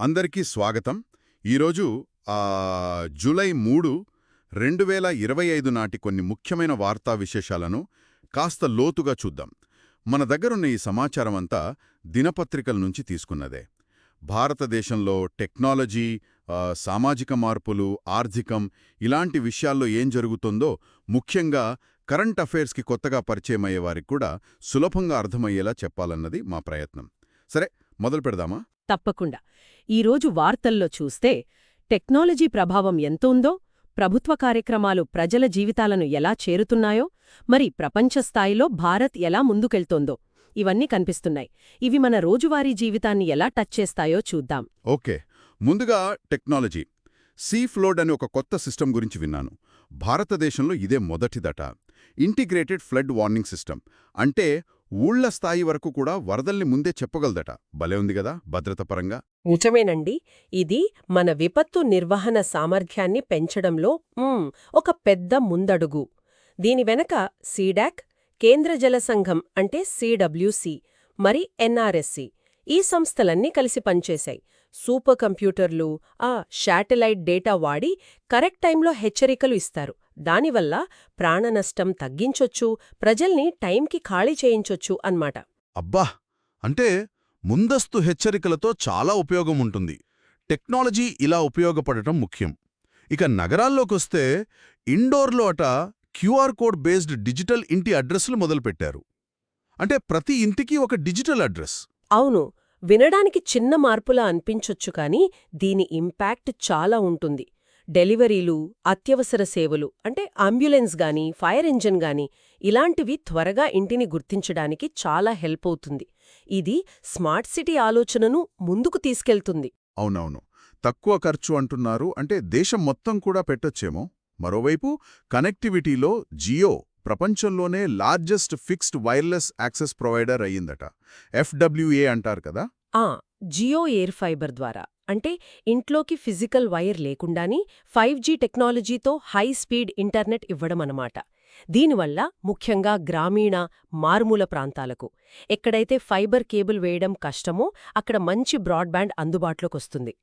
అందరికీ స్వాగతం. ఈరోజు జూలై మూడు రెండు వేల ఇరవై ఐదు నాటి కొన్ని ముఖ్యమైన వార్తా విశేషాలను కాస్త లోతుగా చూద్దాం. మన దగ్గరున్న ఈ సమాచారం అంతా దినపత్రికల నుంచి తీసుకున్నదే. భారతదేశంలో టెక్నాలజీ సామాజిక మార్పులు ఆర్థికం ఇలాంటి విషయాల్లో ఏం జరుగుతుందో ముఖ్యంగా కరెంట్ అఫైర్స్కి కొత్తగా పరిచయమయ్యేవారికి కూడా సులభంగా అర్థమయ్యేలా చెప్పాలన్నది మా ప్రయత్నం. సరే మొదలు పెడదామా? తప్పకుండా. ఈరోజు వార్తల్లో చూస్తే టెక్నాలజీ ప్రభావం ఎంతుందో ప్రభుత్వ కార్యక్రమాలు ప్రజల జీవితాలను ఎలా చేరుతున్నాయో మరి ప్రపంచ స్థాయిలో భారత్ ఎలా ముందుకెళ్తోందో ఇవన్నీ కనిపిస్తున్నాయి. ఇవి మన రోజువారీ జీవితాన్ని ఎలా టచ్ చేస్తాయో చూద్దాం. ఓకే. ముందుగా టెక్నాలజీ. సీ ఫ్లోడ్ అనే ఒక కొత్త సిస్టమ్ గురించి విన్నాను. భారతదేశంలో ఇదే మొదటిదట. Integrated flood warning system. అంటే ఊళ్ళ స్థాయి వరకు కూడా వరదల్ని ముందే చెప్పగలదట. భలే ఉంది కదా భద్రత పరంగా నిజమేనండి. ఇది మన విపత్తు నిర్వహణ సామర్థ్యాన్ని పెంచడంలో ఒక పెద్ద ముందడుగు. దీని వెనక సీడాక్ కేంద్ర జల సంఘం అంటే సిడబ్ల్యూసి మరి ఎన్ఆర్ఎస్సి. ఈ సంస్థలన్నీ కలిసి పనిచేశాయి. సూపర్ కంప్యూటర్లు ఆ శాటిలైట్ డేటా వాడి కరెక్ట్ టైంలో హెచ్చరికలు ఇస్తారు. దానివల్ల ప్రాణనష్టం తగ్గించొచ్చు ప్రజల్ని టైంకి ఖాళీ చేయించొచ్చు అన్మాట. అబ్బా! అంటే ముందస్తు హెచ్చరికలతో చాలా ఉపయోగం ఉంటుంది టెక్నాలజీ ఇలా ఉపయోగపడటం ముఖ్యం. ఇక నగరాల్లోకొస్తే ఇండోర్లో అట క్యూఆర్ కోడ్ బేస్డ్ డిజిటల్ ఇంటి అడ్రస్లు మొదలుపెట్టారు. అంటే ప్రతి ఇంటికి ఒక డిజిటల్ అడ్రస్. అవును వినడానికి చిన్న మార్పులా అనిపించొచ్చు కానీ దీని ఇంపాక్ట్ చాలా ఉంటుంది. డెలివరీలు అత్యవసర సేవలు అంటే అంబ్యులెన్స్ గాని ఫైర్ ఇంజిన్ గాని ఇలాంటివి త్వరగా ఇంటిని గుర్తించడానికి చాలా హెల్ప్ అవుతుంది. ఇది స్మార్ట్ సిటీ ఆలోచనను ముందుకు తీసుకెళ్తుంది. అవునవును. తక్కువ ఖర్చు అంటున్నారు అంటే దేశం మొత్తం కూడా పెట్టొచ్చేమో? మరోవైపు కనెక్టివిటీలో జియో ప్రపంచంలోనే largest fixed wireless access provider అయ్యిందట. FWA అంటారు కదా? ఆ జియో ఎయిర్ ఫైబర్ ద్వారా. అంటే ఇంట్లోకి ఫిజికల్ వైర్ లేకుండానే ఫైవ్ జీ టెక్నాలజీతో హై స్పీడ్ ఇంటర్నెట్ ఇవ్వడమన్నమాట దీనివల్ల ముఖ్యంగా గ్రామీణ మారుమూల ప్రాంతాలకు ఎక్కడైతే ఫైబర్ కేబుల్ వేయడం కష్టమో అక్కడ మంచి బ్రాడ్బ్యాండ్ అందుబాటులోకొస్తుంది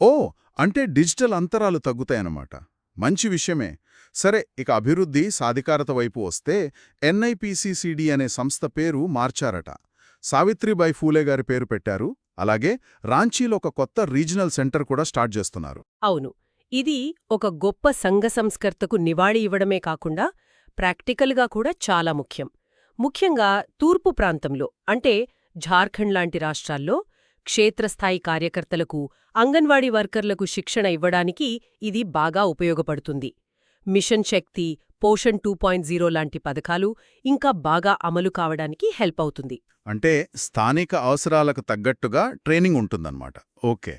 ఓ! అంటే డిజిటల్ అంతరాలు తగ్గుతాయన్నమాట. మంచి విషయమే. సరే ఇక అభివృద్ధి సాధికారత వైపు వస్తే ఎన్ఐపిసిసిడి అనే సంస్థ పేరు మార్చారట. సావిత్రిబాయి ఫూలే గారి పేరు పెట్టారు. అలాగే రాంచీలో ఒక కొత్త రీజనల్ సెంటర్ కూడా స్టార్ట్ చేస్తున్నారు. అవును. ఇది ఒక గొప్ప సంఘ సంస్కర్తకు నివాళి ఇవ్వడమే కాకుండా ప్రాక్టికల్గా కూడా చాలా ముఖ్యం. ముఖ్యంగా తూర్పు ప్రాంతంలో అంటే ఝార్ఖండ్ లాంటి రాష్ట్రాల్లో క్షేత్రస్థాయి కార్యకర్తలకు అంగన్వాడీ వర్కర్లకు శిక్షణ ఇవ్వడానికి ఇది బాగా ఉపయోగపడుతుంది. Mission Shakti Poshan two point zero లాంటి పథకాలు ఇంకా బాగా అమలు కావడానికి హెల్ప్ అవుతుంది. అంటే స్థానిక అవసరాలకు తగ్గట్టుగా ట్రైనింగ్ ఉంటుందన్నమాట. ఓకే.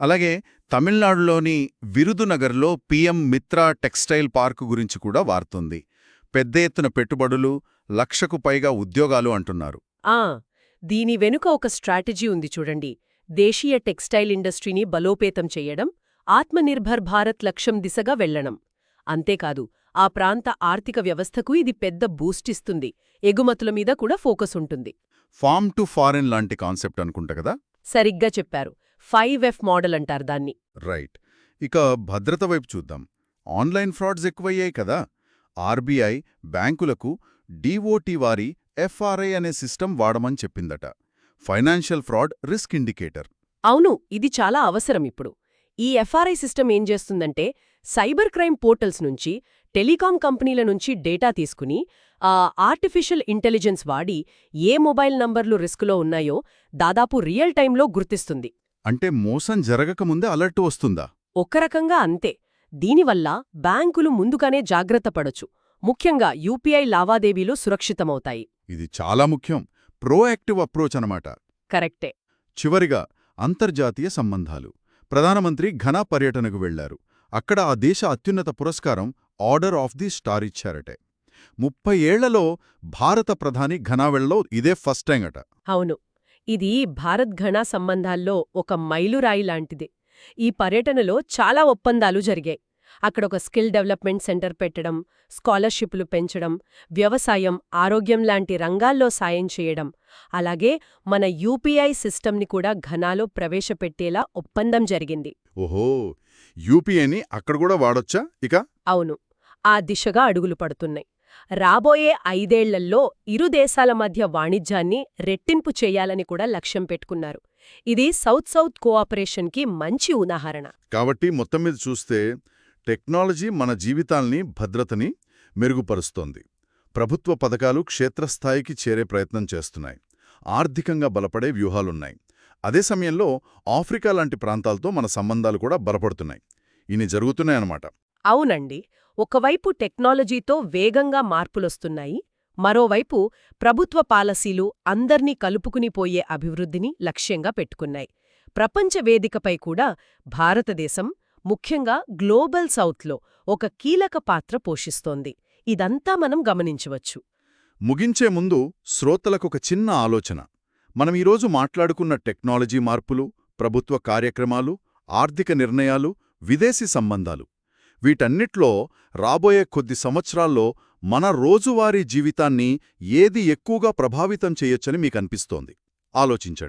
అలాగే తమిళనాడులోని విరుదునగర్లో పీఎం మిత్ర టెక్స్టైల్ పార్కు గురించి కూడా వార్తుంది. పెద్ద ఎత్తున పెట్టుబడులు లక్షకు పైగా ఉద్యోగాలు అంటున్నారు. ఆ! దీని వెనుక ఒక స్ట్రాటజీ ఉంది చూడండి. దేశీయ టెక్స్టైల్ ఇండస్ట్రీని బలోపేతం చెయ్యడం ఆత్మనిర్భర్ భారత్ లక్ష్యం దిశగా వెళ్ళడం అంతేకాదు ఆ ప్రాంత ఆర్థిక వ్యవస్థకు ఇది పెద్ద బూస్టిస్తుంది ఎగుమతుల మీద కూడా ఫోకస్ ఉంటుంది. ఫార్మ్ టు ఫారెన్ లాంటి కాన్సెప్ట్ అనుకుంటా కదా? సరిగ్గా చెప్పారు. ఫైవ్ ఎఫ్ మోడల్ అంటారు దాన్ని. రైట్. ఇక భద్రత వైపు చూద్దాం. ఆన్లైన్ ఫ్రాడ్స్ ఎక్కువయ్యాయి కదా. ఆర్బీఐ బ్యాంకులకు డిఓటి వారి ఎఫ్ఆర్ఐ అనే సిస్టమ్ వాడమని చెప్పిందట. Financial fraud risk indicator. అవును ఇది చాలా అవసరం ఇప్పుడు. ఈ ఎఫ్ఆర్ఐ సిస్టమ్ ఏం చేస్తుందంటే సైబర్ క్రైమ్ పోర్టల్స్ నుంచి టెలికాం కంపెనీల నుంచి డేటా తీసుకుని ఆ ఆర్టిఫిషియల్ ఇంటెలిజెన్స్ వాడి ఏ మొబైల్ నంబర్లు రిస్కులో ఉన్నాయో దాదాపు రియల్ టైంలో గుర్తిస్తుంది. అంటే మోసం జరగకముందే అలర్ట్ వస్తుందా? ఒక రకంగా అంతే. దీనివల్ల బ్యాంకులు ముందుగానే జాగ్రత్త పడొచ్చు. ముఖ్యంగా యూపీఐ లావాదేవీలు సురక్షితమవుతాయి. ఇది చాలా ముఖ్యం. ప్రోయాక్టివ్ అప్రోచ్ అనమాట కరెక్టే. చివరిగా అంతర్జాతీయ సంబంధాలు. ప్రధానమంత్రి ఘనా పర్యటనకు వెళ్ళారు. అక్కడ ఆ దేశ అత్యున్నత పురస్కారం ఆర్డర్ ఆఫ్ ది స్టార్ ఇచ్చారటే. ముప్పై ఏళ్ళలో భారత ప్రధాని ఘనావెళ్ళలో ఇదే ఫస్ట్ టైం అట. అవును. ఇది భారత్ ఘనా సంబంధాల్లో ఒక మైలురాయి లాంటిది. ఈ పర్యటనలో చాలా ఒప్పందాలు జరిగాయి. అక్కడ ఒక స్కిల్ డెవలప్మెంట్ సెంటర్ పెట్టడం స్కాలర్షిప్లు పెంచడం వ్యవసాయం ఆరోగ్యం లాంటి రంగాల్లో సాయం చేయడం అలాగే మన యూపీఐ సిస్టమ్ని కూడా ఘనాలో ప్రవేశపెట్టేలా ఒప్పందం జరిగింది. ఓహో యూపీఐని అక్కడ కూడా వాడొచ్చా ఇక? అవును ఆ దిశగా అడుగులు పడుతున్నాయి. రాబోయే ఐదేళ్ళలో ఇరు దేశాల మధ్య వాణిజ్యాన్ని రెట్టింపు చేయాలని కూడా లక్ష్యం పెట్టుకున్నారు. ఇది సౌత్ సౌత్ కోఆపరేషన్కి మంచి ఉదాహరణ. కాబట్టి మొత్తం మీద చూస్తే టెక్నాలజీ మన జీవితాల్ని భద్రతని మెరుగుపరుస్తోంది. ప్రభుత్వ పథకాలు క్షేత్రస్థాయికి చేరే ప్రయత్నం చేస్తున్నాయి. ఆర్థికంగా బలపడే వ్యూహాలున్నాయి. అదే సమయంలో ఆఫ్రికా లాంటి ప్రాంతాలతో మన సంబంధాలు కూడా బలపడుతున్నాయి. ఇన్ని జరుగుతున్నాయన్నమాట. అవునండి. ఒకవైపు టెక్నాలజీతో వేగంగా మార్పులొస్తున్నాయి మరోవైపు ప్రభుత్వ పాలసీలు అందర్నీ కలుపుకుని పోయే అభివృద్ధిని లక్ష్యంగా పెట్టుకున్నాయి. ప్రపంచ వేదికపై కూడా భారతదేశం ముఖ్యంగా గ్లోబల్ సౌత్లో ఒక కీలక పాత్ర పోషిస్తోంది. ఇదంతా మనం గమనించవచ్చు. ముగించే ముందు శ్రోతలకొక చిన్న ఆలోచన. మనం ఈరోజు మాట్లాడుకున్న టెక్నాలజీ మార్పులు ప్రభుత్వ కార్యక్రమాలు ఆర్థిక నిర్ణయాలు విదేశీ సంబంధాలు. వీటన్నిట్లో రాబోయే కొద్ది సంవత్సరాల్లో మన రోజువారీ జీవితాన్ని ఏది ఎక్కువగా ప్రభావితం చేయొచ్చని మీకనిపిస్తోంది. ఆలోచించండి.